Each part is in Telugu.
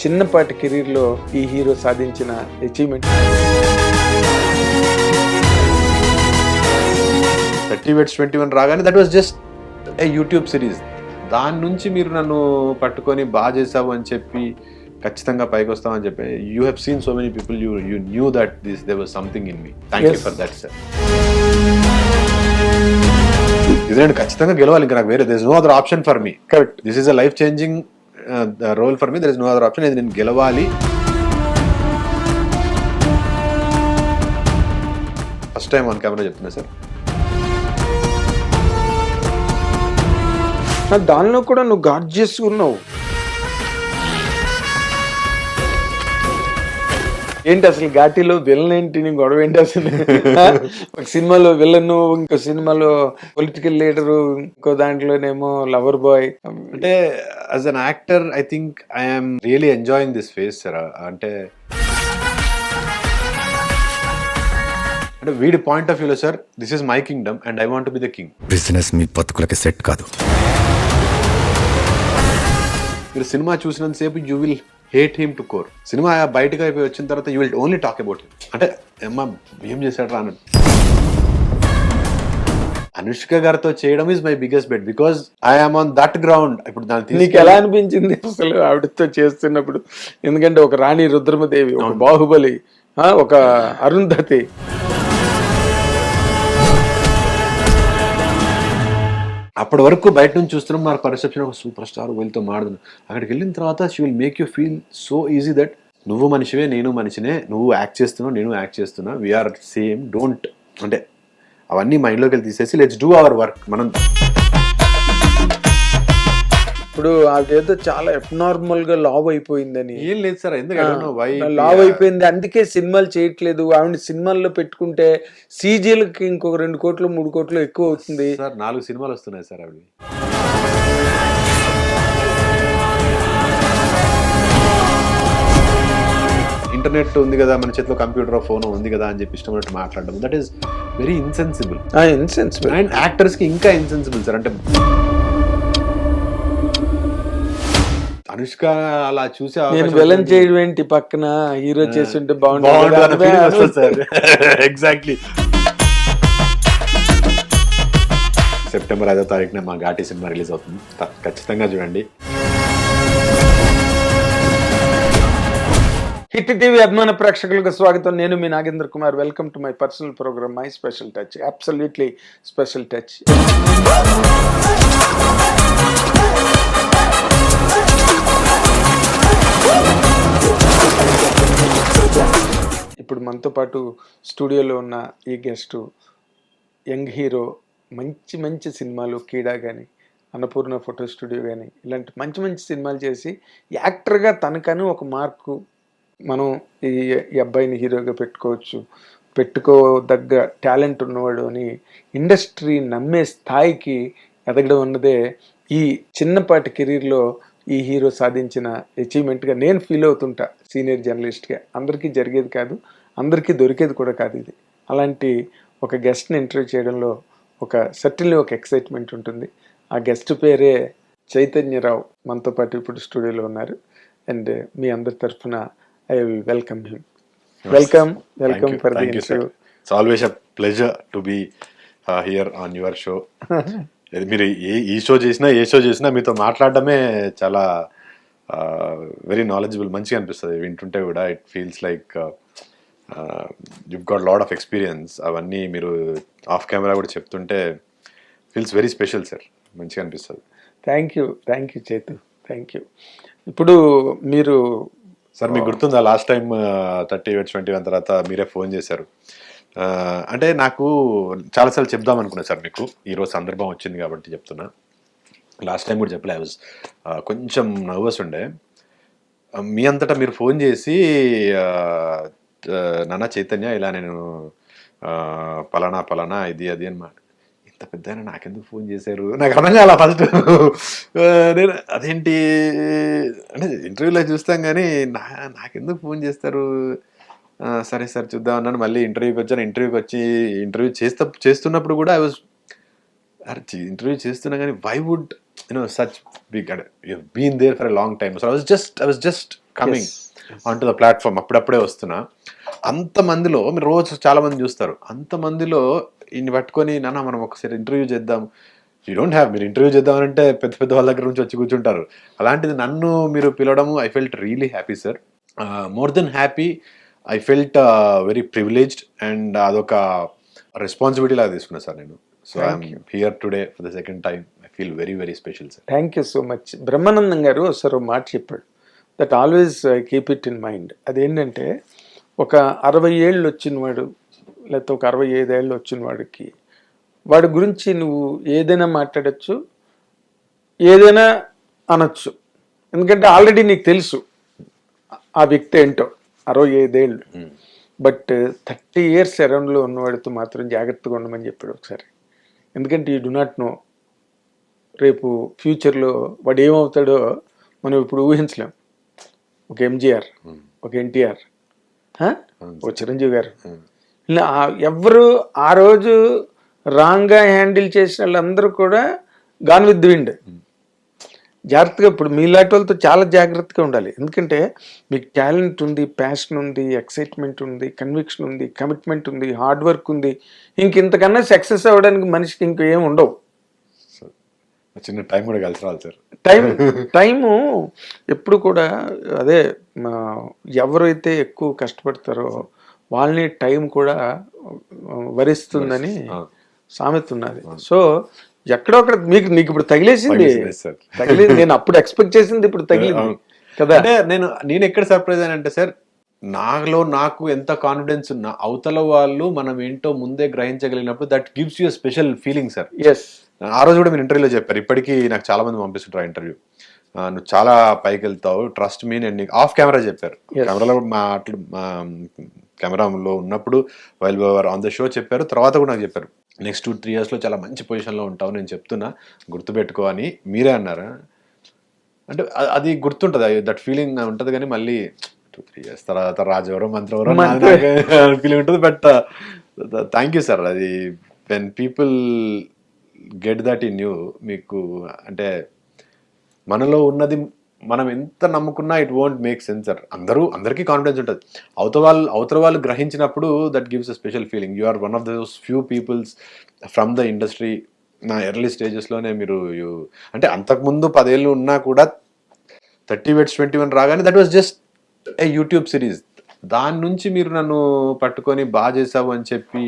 చిన్నపాటి కెరీర్లో ఈ హీరో సాధించిన achievement thirty weds twenty one రాగానే that was just a YouTube series దాని నుంచి మీరు నన్ను పట్టుకొని బాగా చేసావు అని చెప్పి ఖచ్చితంగా పైకి వస్తామని చెప్పి you have seen so many people you you knew that this they was something in me thank you. For that sir ఇది నేను ఖచ్చితంగా గెలవాలి ఇంకా నాకు వేరే this no other option for me correct this is a life changing role for me there is no other option ఇది నేను గెలవాలి. ఫస్ట్ టైం ఆన్ కెమెరా చెప్తున్నా సార్ దానిలో కూడా నువ్వు గార్జియస్ ఉన్నావు. ఏంటి అసలు ఘాటీలో విలన్ ఏంటి? నీ గొడవ ఏంటి అసలు? ఒక సినిమాలో విలన్ ఇంకో సినిమాలో పొలిటికల్ లీడరు ఇంకో దాంట్లోనేమో లవర్ బాయ్ అంటే as an actor I think I'm really enjoying this phase sir అంటే అంటే వీడి పాయింట్ ఆఫ్ వ్యూలో sir this is my kingdom and I want be the king business మీ బతుకులకి సెట్ కాదు. మీరు సినిమా చూసినంతసేపు you will hate him to core. Cinema బయటకు అయిపోయి వచ్చిన తర్వాత you will only talk about him. అంటే అమ్మా ఏం చేశాడు రా అన్నట్టు అనుష్క గారితో చేయడం is my biggest bet because I'm on that ground ఇప్పుడు దాన్ని నీకు ఎలా అనిపించింది అసలు ఆవిడతో చేస్తున్నప్పుడు? ఎందుకంటే ఒక రాణి రుద్రమదేవి ఒక బాహుబలి ఒక అరుంధతి. అప్పటి వరకు బయట నుంచి చూస్తున్నాం మన పర్సెప్షన్ ఒక సూపర్ స్టార్ వీళ్ళతో మాడుతున్నాం అక్కడికి వెళ్ళిన తర్వాత she will make you feel so easy that నువ్వు మనిషివే నేను మనిషినే నువ్వు యాక్ట్ చేస్తున్నావు నేను యాక్ట్ చేస్తున్నా. వీఆర్ సేమ్ డోంట్ అంటే అవన్నీ మైండ్లోకి వెళ్ళి తీసేసి లెట్స్ డూ అవర్ వర్క్ మనం ఇప్పుడు ఆవిడ ఏదో చాలా అబ్నార్మల్గా లావ్ అయిపోయిందని. ఏం లేదు సార్ ఎందుకంటే లావ్ అయిపోయింది. అందుకే సినిమాలు చేయట్లేదు. ఆవిడ సినిమాల్లో పెట్టుకుంటే సీజీలకి ఇంకొక రెండు కోట్లు మూడు కోట్లు ఎక్కువ అవుతుంది. సార్ నాలుగు సినిమాలు వస్తున్నాయి సార్ అవి ఇంటర్నెట్ ఉంది కదా మన చేతిలో కంప్యూటర్ ఫోన్ ఉంది కదా అని చెప్పి ఇష్టమైనట్టు మాట్లాడడం. That is very insensible insensible and యాక్టర్స్కి ఇంకా ఇన్సెన్సిబుల్ సార్. అంటే అనుష్క అలా చూసే నేను విలన్. చేయడం ఏంటి? పక్కన హీరో చేస్తుంటే బాగుంటుంది. ఎగ్జాక్ట్లీ సెప్టెంబర్ ఐదో తారీఖున మా ఘాటి సినిమా రిలీజ్ అవుతుంది. ఖచ్చితంగా చూడండి. హిట్ టీవీ అభిమాన ప్రేక్షకులకు స్వాగతం. నేను మీ Nagendra Kumar. Welcome to my personal programme my special touch absolutely special touch ఇప్పుడు మనతో పాటు స్టూడియోలో ఉన్న ఈ గెస్ట్ యంగ్ హీరో మంచి మంచి సినిమాలు కీడా కానీ అన్నపూర్ణ ఫోటో స్టూడియో కానీ ఇలాంటి మంచి మంచి సినిమాలు చేసి యాక్టర్గా తనకని ఒక మార్కు మనం ఈ అబ్బాయిని హీరోగా పెట్టుకోవచ్చు. పెట్టుకోదగ్గ టాలెంట్ ఉన్నవాడు అని ఇండస్ట్రీ నమ్మే స్థాయికి ఎదగడం అన్నదే ఈ చిన్నపాటి కెరీర్లో ఈ హీరో సాధించిన అచీవ్మెంట్గా నేను ఫీల్ అవుతుంటా సీనియర్ జర్నలిస్ట్గా అందరికీ జరిగేది కాదు అందరికీ దొరికేది కూడా కాదు ఇది. అలాంటి ఒక గెస్ట్ని ఇంటర్వ్యూ చేయడంలో ఒక సర్టిన్లీ ఒక ఎక్సైట్మెంట్ ఉంటుంది. ఆ గెస్ట్ పేరే చైతన్యరావు మనతో పాటు ఇప్పుడు స్టూడియోలో ఉన్నారు. అండ్ మీ అందరి తరఫున I will welcome him welcome welcome for the interview it's always a pleasure to be here on your show మీరు ఏ ఈ షో చేసినా ఏ షో చేసినా మీతో మాట్లాడడమే చాలా వెరీ నాలెడ్జబుల్ మంచిగా అనిపిస్తుంది. వింటుంటే కూడా it feels like you've got lot of experience అవన్నీ మీరు ఆఫ్ కెమెరా కూడా చెప్తుంటే ఫీల్స్ వెరీ స్పెషల్ సార్ మంచిగా అనిపిస్తుంది. థ్యాంక్ యూ థ్యాంక్ యూ చేతు థ్యాంక్ యూ ఇప్పుడు మీరు సార్ మీకు గుర్తుందా? Last time thirty twenty one తర్వాత మీరే ఫోన్ చేశారు. అంటే నాకు చాలాసార్లు చెప్దాం అనుకున్నా సార్ మీకు. ఈరోజు సందర్భం వచ్చింది కాబట్టి చెప్తున్నా. లాస్ట్ టైం కూడా చెప్పలే I కొంచెం నర్వస్ ఉండే. మీ అంతటా మీరు ఫోన్ చేసి నాన్న చైతన్య ఇలా నేను పలానా పలానా ఇది అది అనమాట ఇంత పెద్ద నాకెందుకు ఫోన్ చేశారు? నాకు అర్థం కాల ఫస్ట్ నేను అదేంటి? అంటే ఇంటర్వ్యూలో చూస్తాం కానీ నా నాకెందుకు ఫోన్ చేస్తారు? సరే సార్ చూద్దాం అన్నాను. మళ్ళీ ఇంటర్వ్యూకి వచ్చాను. ఇంటర్వ్యూకి వచ్చి ఇంటర్వ్యూ చేస్తా చేస్తున్నప్పుడు కూడా ఐ వాజ్ ఇంటర్వ్యూ చేస్తున్నా కానీ why would such big you've been there for a long time. So i was just i was just coming Yes. onto the platform. అప్పుడప్పుడే వస్తున్నా. అంతమందిలో మీరు రోజు చాలా మంది చూస్తారు. అంతమందిలో ఇన్ని పట్టుకొని నాన్న మనం ఒకసారి ఇంటర్వ్యూ చేద్దాం. యూ డోంట్ హ్యావ్ మీరు ఇంటర్వ్యూ చేద్దామంటే పెద్ద పెద్ద వాళ్ళ దగ్గర నుంచి వచ్చి కూర్చుంటారు. అలాంటిది నన్ను మీరు పిలవడము I felt really happy sir more than happy I felt very privileged and అదొక రెస్పాన్సిబిలిటీ లాగా తీసుకున్నా సార్ నేను. So I'm here today for the second time I feel very very special sir thank you so much Brahmanandam garu ఒక మాట చెప్పాడు. That always keep it in mind అదేంటంటే ఒక అరవై ఏళ్ళు వచ్చిన వాడు లేకపోతే ఒక అరవై ఐదేళ్ళు వచ్చిన వాడికి వాడి గురించి నువ్వు ఏదైనా మాట్లాడచ్చు ఏదైనా అనొచ్చు. ఎందుకంటే ఆల్రెడీ నీకు తెలుసు ఆ వ్యక్తి ఏంటో. అరవై ఐదేళ్ళు. బట్ థర్టీ ఇయర్స్ అరౌండ్లో ఉన్నవాడితో మాత్రం జాగ్రత్తగా ఉండమని చెప్పాడు ఒకసారి. ఎందుకంటే యూ డు నాట్ నో రేపు ఫ్యూచర్లో వాడు ఏమవుతాడో మనం ఇప్పుడు ఊహించలేం. ఒక ఎంజిఆర్ ఒక ఎన్టీఆర్ ఒక చిరంజీవి గారు. ఇలా ఎవరు ఆ రోజు రాంగ్గా హ్యాండిల్ చేసిన వాళ్ళందరూ కూడా గాన్ విత్ విండ్. జాగ్రత్తగా ఇప్పుడు మీలాంటి వాళ్ళతో చాలా జాగ్రత్తగా ఉండాలి. ఎందుకంటే మీకు టాలెంట్ ఉంది ప్యాషన్ ఉంది ఎక్సైట్మెంట్ ఉంది కన్విక్షన్ ఉంది కమిట్మెంట్ ఉంది హార్డ్ వర్క్ ఉంది. ఇంక ఇంతకన్నా సక్సెస్ అవ్వడానికి మనిషికి ఇంకేం ఉండవు. చిన్న టైం కూడా కలిసి రావాలి సార్. టైం టైము ఎప్పుడు కూడా అదే ఎవరైతే ఎక్కువ కష్టపడతారో వాళ్ళని టైం కూడా వరిస్తుందని సామెత ఉన్నది. సో ఎక్కడో అక్కడ మీకు నీకు ఇప్పుడు తగిలేసింది. తగిలింది నేను అప్పుడు ఎక్స్పెక్ట్ చేసింది ఇప్పుడు తగిలింది. కదా? అంటే నేను నేను ఎక్కడ సర్ప్రైజ్ అంటే సార్ నాలో నాకు ఎంత కాన్ఫిడెన్స్ ఉన్నా అవతల వాళ్ళు మనం ఏంటో ముందే గ్రహించగలిగినప్పుడు that gives you special feeling sir yes ఆ రోజు కూడా మీరు ఇంటర్వ్యూలో చెప్పారు. ఇప్పటికీ నాకు చాలా మంది పంపిస్తుంటారు ఇంటర్వ్యూ నువ్వు చాలా పైకి వెళ్తావు ట్రస్ట్ మీ నేను నీకు ఆఫ్ కెమెరా చెప్పారు. కెమెరాలో మాట్లా కెమెరాలో ఉన్నప్పుడు వైల్ బవర్ ఆన్ ద షో చెప్పారు తర్వాత కూడా నాకు చెప్పారు. నెక్స్ట్ టూ త్రీ ఇయర్స్లో చాలా మంచి పొజిషన్లో ఉంటావు నేను చెప్తున్నా. గుర్తుపెట్టుకో అని మీరే అన్నారా? అంటే అది గుర్తుంటుంది. దట్ ఫీలింగ్ ఉంటుంది కానీ మళ్ళీ టూ త్రీ ఇయర్స్ తర్వాత రాజెవరో మంత్రి ఎవరో మంత్రి. ఫీలింగ్ ఉంటుంది. But thank you sir. అది when people get that in you మీకు అంటే మనలో ఉన్నది మనం ఎంత నమ్ముకున్నా it won't make sense sir అందరూ అందరికీ కాన్ఫిడెన్స్ ఉంటుంది. అవతల వాళ్ళు అవతల వాళ్ళు గ్రహించినప్పుడు that gives a special feeling you are one of those few peoples from the industry నా ఎర్లీ స్టేజెస్లోనే మీరు అంటే అంతకుముందు పదేళ్ళు ఉన్నా కూడా థర్టీ వెట్స్ ట్వంటీ వన్ రాగానే that was just a YouTube series దాని నుంచి మీరు నన్ను పట్టుకొని బాగా చేసావు అని చెప్పి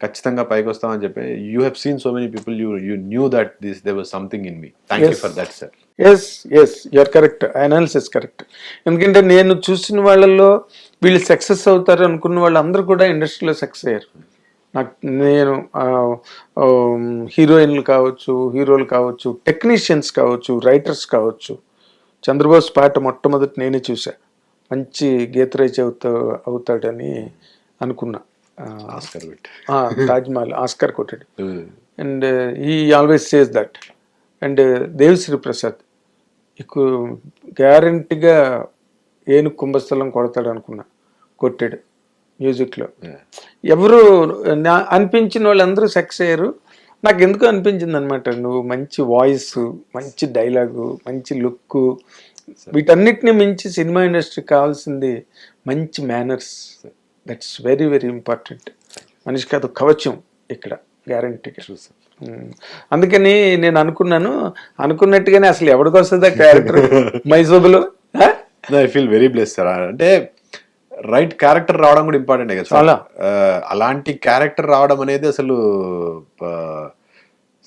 ఖచ్చితంగా పైకి వస్తామని చెప్పి you have seen so many people you you knew that this they was something in me thank you. For that sir yes yes you're correct analysis correct ఎందుకంటే నేను చూసిన వాళ్ళల్లో వీళ్ళు సక్సెస్ అవుతారు అనుకున్న వాళ్ళందరూ కూడా ఇండస్ట్రీలో సక్సెస్ అయ్యారు. నాకు నేను హీరోయిన్లు కావచ్చు హీరోలు కావచ్చు టెక్నీషియన్స్ కావచ్చు రైటర్స్ కావచ్చు. చంద్రబోస్ పాట మొట్టమొదటి నేనే చూసా మంచి గీత రచయిత అవుతా అవుతాడని అనుకున్నా. ఆస్కర్ తాజ్మహల్ ఆస్కర్ కొట్టాడు. And he always says that and Devi Sri Prasad ఇకు గ్యారంటీగా ఏను కుంభస్థలం కొడతాడు అనుకున్నా కొట్టాడు మ్యూజిక్లో. ఎవరు నా అనిపించిన వాళ్ళందరూ సక్సెస్ అయ్యారు. నాకు ఎందుకు అనిపించింది అనమాట నువ్వు మంచి వాయిస్ మంచి డైలాగు మంచి లుక్ వీటన్నిటిని మించి సినిమా ఇండస్ట్రీ కావాల్సింది మంచి manners that's very very important మనిషికి అది కవచం ఇక్కడ గ్యారంటీగా ఉమ్. అందుకని నేను అనుకున్నాను. అనుకున్నట్టుగానే అసలు ఎవరికి వస్తుంది character మైసోబులో? I feel very bless sir అంటే రైట్ క్యారెక్టర్ రావడం కూడా ఇంపార్టెంట్ కదా చాలా. అలాంటి క్యారెక్టర్ రావడం అనేది అసలు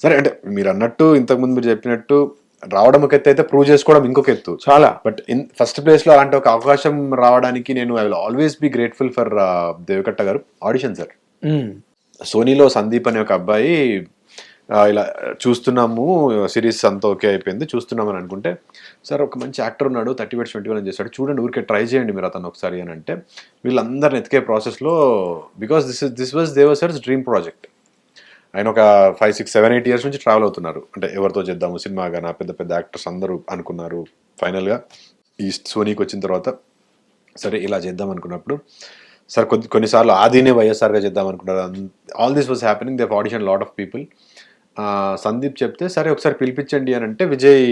సరే అంటే మీరు అన్నట్టు ఇంతకుముందు మీరు చెప్పినట్టు రావడం ఒక ఎత్తు అయితే ప్రూవ్ చేసుకోవడం ఇంకొక ఎత్తు. చాలా. బట్ ఇన్ ఫస్ట్ ప్లేస్లో అలాంటి ఒక అవకాశం రావడానికి నేను I will always be grateful for Deva Katta garu. Audition sir. సోనీలో Sandeep అనే ఒక అబ్బాయి ఇలా చూస్తున్నాము సిరీస్ అంతా ఓకే అయిపోయింది చూస్తున్నాం అని అనుకుంటే సార్ ఒక మంచి యాక్టర్ ఉన్నాడు థర్టీ వెట్స్ ట్వంటీ వన్ చేశాడు చూడండి ఊరికే ట్రై చేయండి మీరు అతను ఒకసారి అని అంటే వీళ్ళందరిని ఎతికే ప్రాసెస్లో because this is this was Deva sir's dream project. ఆయన ఒక five six seven eight years నుంచి ట్రావెల్ అవుతున్నారు. అంటే ఎవరితో చేద్దాము సినిమా నా పెద్ద పెద్ద యాక్టర్స్ అందరూ అనుకున్నారు ఫైనల్గా ఈ సోనీకి వచ్చిన తర్వాత సరే ఇలా చేద్దాం అనుకున్నప్పుడు సార్ కొద్ది కొన్నిసార్లు ఆదినే వైఎస్ఆర్గా చేద్దాం అనుకున్నారు all this was happening they audition lot of people Sandeep చెప్తే సరే ఒకసారి పిలిపించండి అని అంటే విజయ్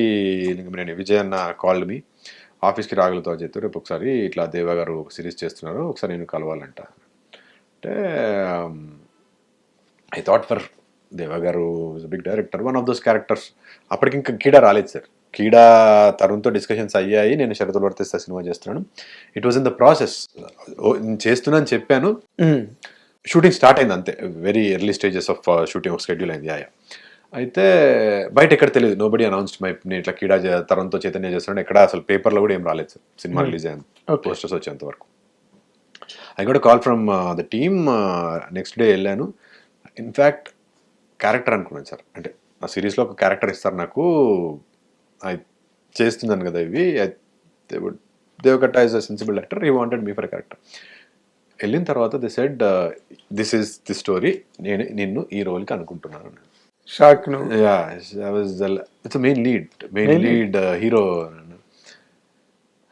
లింగమనేని విజయ్ అన్న కాల్ మీ ఆఫీస్కి రాగలుగుతావు అని చెప్పి రేపు ఒకసారి ఇట్లా దేవా గారు ఒక సిరీస్ చేస్తున్నారు ఒకసారి నేను కలవాలంట. అంటే I thought for Deva garu big director one of those characters అప్పటికి ఇంకా కీడా రాలేదు సార్. కీడా తరుణ్తో డిస్కషన్స్ అయ్యాయి నేను షరతులు వర్తిస్తా సినిమా చేస్తున్నాను. It was in the process చేస్తున్నాను చెప్పాను. షూటింగ్ స్టార్ట్ అయింది అంతే. Very early stages of shooting ఒక షెడ్యూల్ అయింది. ఆయా అయితే బయట ఎక్కడ తెలియదు. నో బడి అనౌన్స్డ్ మై నేను ఇట్లా కీడా తరంతో చైతన్య చేస్తున్నాడు. ఎక్కడ అసలు పేపర్లో కూడా ఏం రాలేదు సార్. సినిమా రిలీజ్ అయ్యింది Okay. పోస్టర్స్ వచ్చేంత వరకు. I got call from the team next day వెళ్ళాను. ఇన్ఫ్యాక్ట్ క్యారెక్టర్ అనుకున్నాను సార్. అంటే ఆ సిరీస్లో ఒక క్యారెక్టర్ ఇస్తారు నాకు. ఐ చేస్తున్నాను కదా ఇవి. Deva Katta is a sensible actor he wanted me for character వెళ్ళిన తర్వాత the said this is the story నేను నిన్ను ఈ రోల్కి అనుకుంటున్నాను. Shock it's main lead main. Lead hero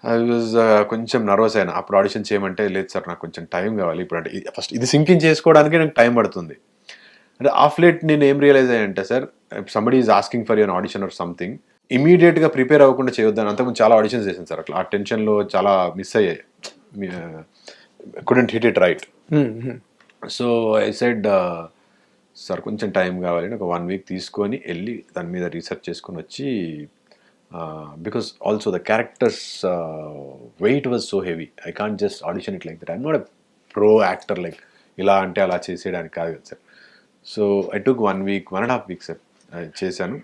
I was కొంచెం నర్వస్ అయినా. అప్పుడు ఆడిషన్ చేయమంటే లేదు సార్ నాకు కొంచెం టైం కావాలి. ఇప్పుడు అంటే ఫస్ట్ ఇది సింకింగ్ చేసుకోవడానికి నాకు టైం పడుతుంది. అంటే ఆఫ్ లేట్ నేను ఏం realize అయ్యంటే sir somebody is asking for an audition or something ఇమీడియట్గా ప్రిపేర్ అవ్వకుండా చేయొద్దని. అంతకుముందు చాలా ఆడిషన్స్ చేశాను సార్. అట్లా ఆ టెన్షన్లో చాలా మిస్ అయ్యాయి. Couldn't hit it right. So I said sir కొంచెం టైం కావాలి ఒక వన్ వీక్ తీసుకొని వెళ్ళి దాని మీద రీసెర్చ్ చేసుకొని వచ్చి because also the characters weight was so heavy I can't just audition it like that I'm not a pro actor like ఇలా అంటే అలా చేసేయడానికి కాదు కదా sir so I took one week one and half week sir చేశాను.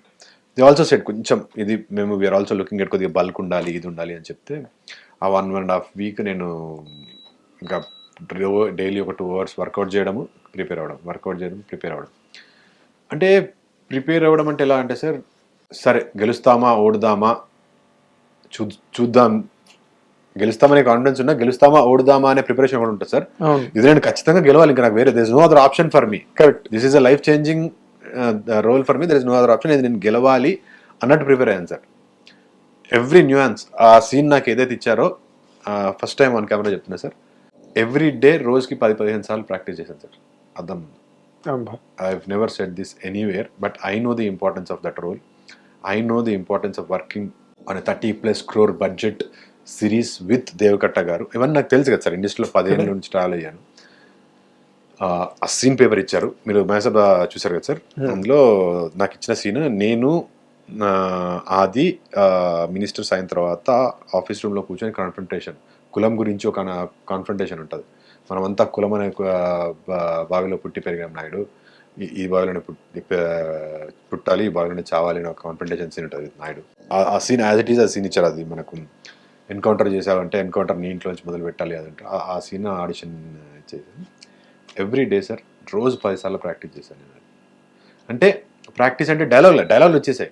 ది ఆల్సో సెట్ కొంచెం ఇది మేము వీఆర్ ఆల్సో లుకింగ్ ఎట్ కొద్దిగా బల్క్ ఉండాలి ఇది ఉండాలి అని చెప్తే ఆ one one and half week నేను ఇంకా డైలీ ఒక టూ అవర్స్ వర్కౌట్ చేయడము ప్రిపేర్ అవ్వడం వర్కౌట్ చేయడం ప్రిపేర్ అవ్వడం. అంటే ప్రిపేర్ అవ్వడం అంటే ఎలా అంటే సార్ సరే గెలుస్తామా ఓడుదామా చూ చూద్దాం. గెలుస్తామనే కాన్ఫిడెన్స్ ఉన్నా గెలుస్తామా ఓడుదామా అనే ప్రిపరేషన్ కూడా ఉంటుంది సార్. ఇది నేను ఖచ్చితంగా గెలవాలి ఇంకా నాకు వేరే this no other option for me correct this is a life changing role for me there is no other option ఇది నేను గెలవాలి అన్నట్టు ప్రిపేర్ అయ్యాను సార్. ఎవ్రీ న్యూయాన్స్ ఆ సీన్ నాకు ఏదైతే ఇచ్చారో ఫస్ట్ టైం ఆన్ కెమెరా చెప్తున్నా సార్. ఎవ్రీ డే రోజుకి పది పదిహేను సార్లు ప్రాక్టీస్ చేశాను సార్. అర్థం. I never set this anywhere but I know the importance of that role I know the importance of working on thirty plus crore budget series with Deva Katta garu. ఇవన్నీ నాకు తెలుసు కదా సార్ ఇండస్ట్రీలో పదిహేళ్ళ నుంచి ట్రావెల్ అయ్యాను. ఆ సీన్ పేపర్ ఇచ్చారు. మీరు మేసబ్ చూసారు కదా సార్? అందులో నాకు ఇచ్చిన సీన్ నేను ఆది మినిస్టర్స్ అయిన తర్వాత ఆఫీస్ రూమ్లో కూర్చొని కాన్ఫ్రంటేషన్ కులం గురించి ఒక కాన్ఫ్రంటేషన్ ఉంటుంది. మనమంతా కులం అనే బావిలో పుట్టి పెరిగాం నాయుడు ఈ- ఈ బావిలోనే పుట్టి పుట్టాలి ఈ బావిలోనే చావాలి అని ఒక కాన్ఫ్రంటేషన్ సీన్ ఉంటుంది నాయుడు. ఆ- సీన్ యాజ్ ఇట్ ఈస్ ఆ సీన్ ఇచ్చారు అది మనకు. ఎన్కౌంటర్ చేసావంటే ఎన్కౌంటర్ నీ ఇంట్లోంచి మొదలు పెట్టాలి అదంటే ఆ- ఆ సీన్ ఆడిషన్ చేశాను ఎవ్రీ డే సార్ రోజు పదిసార్లు ప్రాక్టీస్ చేశాను నేను. అంటే ప్రాక్టీస్ అంటే డైలాగ్ డైలాగులు వచ్చేసాయి.